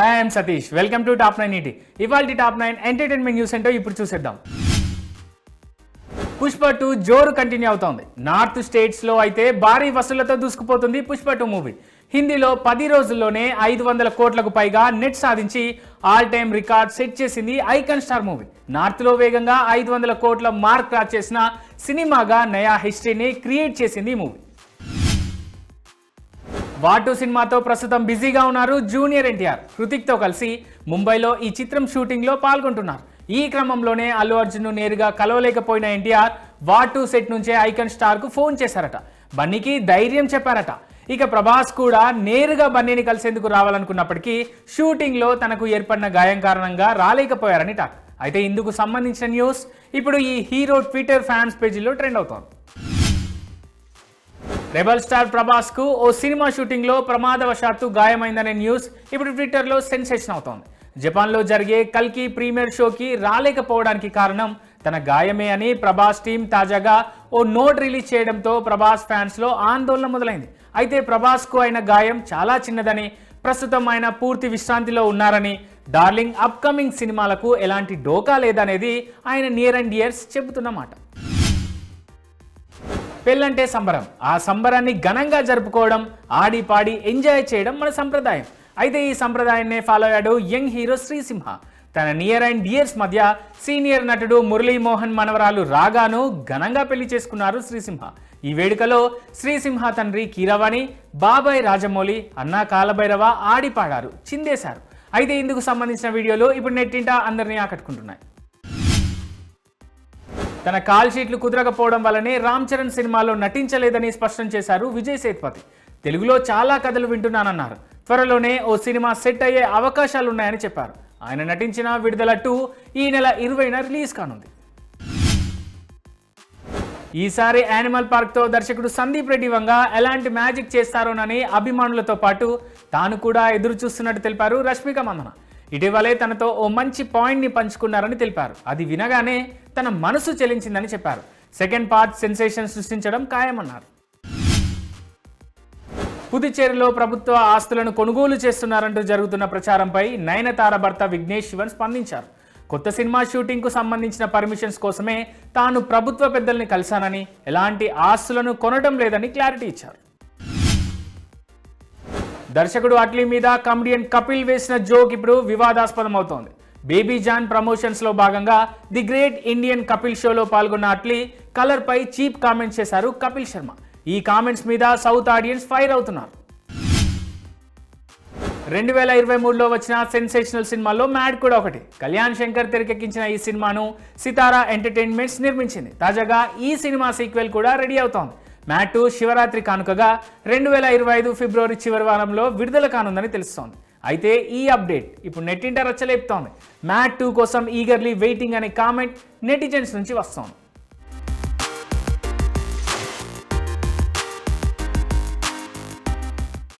Hi I'm Satish welcome to top nine ET ఇవాళ top nine entertainment news ఏంటో ఇప్పుడు చూసేద్దాం. పుష్ప టూ జోరు కంటిన్యూ అవుతోంది. నార్త్ స్టేట్స్లో అయితే భారీ వసూళ్ళతో దూసుకుపోతుంది పుష్ప టూ మూవీ హిందీలో పది రోజుల్లోనే ఐదు వందల కోట్లకు పైగా నెట్ సాధించి ఆల్ టైమ్ రికార్డ్ సెట్ చేసింది ఐకన్ స్టార్ మూవీ నార్త్లో వేగంగా ఐదు వందల కోట్ల మార్క్ క్రాచ్ చేసిన సినిమాగా నయా హిస్టరీని క్రియేట్ చేసింది ఈ మూవీ వాటు సినిమాతో ప్రస్తుతం బిజీగా ఉన్నారు జూనియర్ ఎన్టీఆర్. హృతిక్తో కలిసి ముంబైలో ఈ చిత్రం షూటింగ్లో పాల్గొంటున్నారు. ఈ క్రమంలోనే అల్లు అర్జున్ను నేరుగా కలవలేకపోయిన ఎన్టీఆర్ వాటు సెట్ నుంచే ఐకన్ స్టార్కు ఫోన్ చేశారట. బన్నీకి ధైర్యం చెప్పారట. ఇక ప్రభాస్ కూడా నేరుగా బన్నీని కలిసేందుకు రావాలనుకున్నప్పటికీ షూటింగ్లో తనకు ఏర్పడిన గాయం కారణంగా రాలేకపోయారని టాక్. అయితే ఇందుకు సంబంధించిన న్యూస్ ఇప్పుడు ఈ హీరో ట్విట్టర్ ఫ్యాన్స్ పేజీలో ట్రెండ్ అవుతోంది. రెబల్ స్టార్ ప్రభాస్కు ఓ సినిమా షూటింగ్లో ప్రమాదవశాత్తు గాయమైందనే న్యూస్ ఇప్పుడు ట్విట్టర్లో సెన్సేషన్ అవుతోంది. జపాన్లో జరిగే కల్కి ప్రీమియర్ షోకి రాలేకపోవడానికి కారణం తన గాయమే అని ప్రభాస్ టీం తాజాగా ఓ నోట్ రిలీజ్ చేయడంతో ప్రభాస్ ఫ్యాన్స్లో ఆందోళన మొదలైంది. అయితే ప్రభాస్కు అయిన గాయం చాలా చిన్నదని ప్రస్తుతం ఆయన పూర్తి విశ్రాంతిలో ఉన్నారని డార్లింగ్ అప్కమింగ్ సినిమాలకు ఎలాంటి డోకా లేదనేది ఆయన నియర్ అండ్ ఇయర్స్ చెబుతున్నమాట పెళ్ళంటే సంబరం. ఆ సంబరాన్ని ఘనంగా జరుపుకోవడం ఆడి పాడి ఎంజాయ్ చేయడం మన సంప్రదాయం. అయితే ఈ సంప్రదాయాన్ని ఫాలో అయ్యాడు యంగ్ హీరో శ్రీసింహ. తన నియర్ అండ్ డియర్స్ మధ్య సీనియర్ నటుడు మురళీమోహన్ మనవరాలు రాగాను ఘనంగా పెళ్ళి చేసుకున్నారు శ్రీసింహ. ఈ వేడుకలో శ్రీసింహ తండ్రి కీరవాణి బాబాయ్ రాజమౌళి అన్నా కాలభైరవ ఆడిపాడారు చిందేశారు. అయితే ఇందుకు సంబంధించిన వీడియోలు ఇప్పుడు నెట్టింట అందరినీ ఆకట్టుకుంటున్నాయి. తన కాల్ షీట్లు కుదరకపోవడం వల్లనే రామ్ చరణ్ సినిమాలో నటించలేదని స్పష్టం చేశారు విజయ్ సేతుపతి. తెలుగులో చాలా కథలు వింటున్నానన్నారు. త్వరలోనే ఓ సినిమా సెట్ అయ్యే అవకాశాలున్నాయని చెప్పారు. ఆయన నటించిన విడుదల టూ ఈ నెల ఇరవైన రిలీజ్ కానుంది. ఈసారి యానిమల్ పార్క్తో దర్శకుడు సందీప్ రెడ్డి వంగ ఎలాంటి మ్యాజిక్ చేస్తారోనని అభిమానులతో పాటు తాను కూడా ఎదురు చూస్తున్నట్టు తెలిపారు రష్మిక మందన. ఇటీవలే తనతో ఓ మంచి పాయింట్ని పంచుకున్నారని తెలిపారు. అది వినగానే తన మనసు చెలించిందని చెప్పారు. సెకండ్ పార్ట్ సెన్సేషన్ సృష్టించడం ఖాయమన్నారు. పుదుచ్చేరిలో ప్రభుత్వ ఆస్తులను కొనుగోలు చేస్తున్నారంటూ జరుగుతున్న ప్రచారంపై నయనతార భర్త విఘ్నేష్ శివన్ స్పందించారు. కొత్త సినిమా షూటింగ్కు సంబంధించిన పర్మిషన్స్ కోసమే తాను ప్రభుత్వ పెద్దల్ని కలిశానని ఎలాంటి ఆస్తులను కొనడం లేదని క్లారిటీ ఇచ్చారు. దర్శకుడు అట్లీ మీద కమెడియన్ కపిల్ వేసిన జోక్ ఇప్పుడు వివాదాస్పదం అవుతోంది బేబీ జాన్ ప్రమోషన్స్లో భాగంగా ది గ్రేట్ ఇండియన్ కపిల్ షోలో పాల్గొన్న అట్లీ కలర్ పై చీప్ కామెంట్స్ చేశారు కపిల్ శర్మ. ఈ కామెంట్స్ మీద సౌత్ ఆడియన్స్ ఫైర్ అవుతున్నారు. రెండు వేల ఇరవై మూడులో వచ్చిన సెన్సేషనల్ సినిమాలో మ్యాడ్ కూడా ఒకటి. కళ్యాణ్ శంకర్ తెరకెక్కించిన ఈ సినిమాను సితారా ఎంటర్టైన్మెంట్స్ నిర్మించింది. తాజాగా ఈ సినిమా సీక్వెల్ కూడా రెడీ అవుతోంది. మ్యాట్ శివరాత్రి కానుకగా రెండు వేల ఇరవై ఐదు ఫిబ్రవరి చివరి వారంలో విడుదల కానుందని తెలుస్తోంది. అయితే ఈ అప్డేట్ ఇప్పుడు నెట్టింట రచ్చలేపుతోంది. మ్యాట్ టూ కోసం ఈగర్లీ వెయిటింగ్ అనే కామెంట్ నెటిజన్స్ నుంచి వస్తోంది.